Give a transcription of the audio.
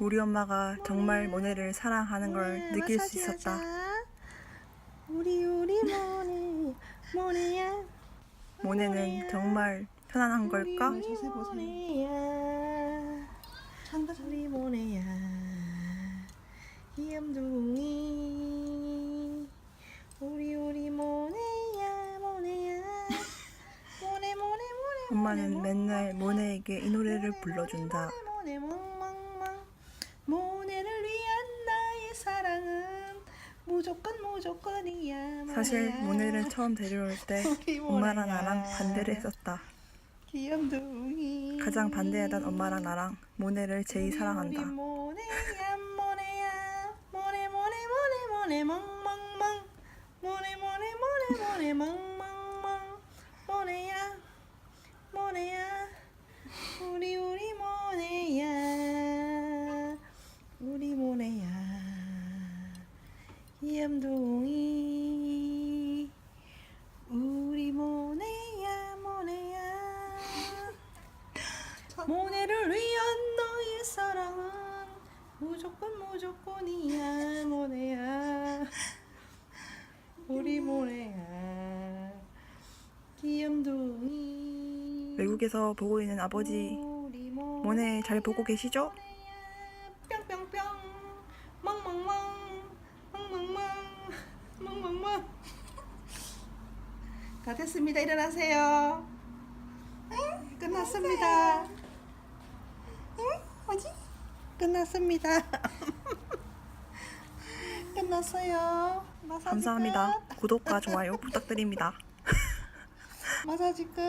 우리 엄마가 정말 모네를 사랑하는 걸 모네, 느낄 수. 있었다. 우리 우리 모네 모네야. 모네는 정말 편안한 걸까? 모네야. 우리 모네야. 귀염둥이. 우리 우리 모네야 모네야. 모네 모네 모네. 엄마는 모네, 맨날 모네에게 이 노래를 불러준다. 모네 멍멍멍 모네를 위한 나의 사랑은 무조건 무조건이야 사실. 모네를 처음 데려올 때 우리 엄마랑. 나랑 반대를 했었다. 귀염둥이 가장 반대하던 엄마랑 나랑 모네를 제일 우리 사랑한다. 모네야 모네야 모네 모네 모네 모네 멍멍멍 모네 모네 모네 모네 멍멍멍 모네야 모네야 우리 우리 모네야 모네야. 귀염둥이 우리 모네야 모네야. 모네를 위한 너의 사랑은 무조건 무조건이야 모네야. 우리 모네야. 귀염둥이 외국에서 보고 있는 아버지 모네 잘 보고 계시죠? 다 됐습니다 일어나세요 끝났습니다 응? 뭐지? 끝났습니다 끝났어요 마사지 감사합니다. 끝. 구독과 좋아요 부탁드립니다. 마사지 끝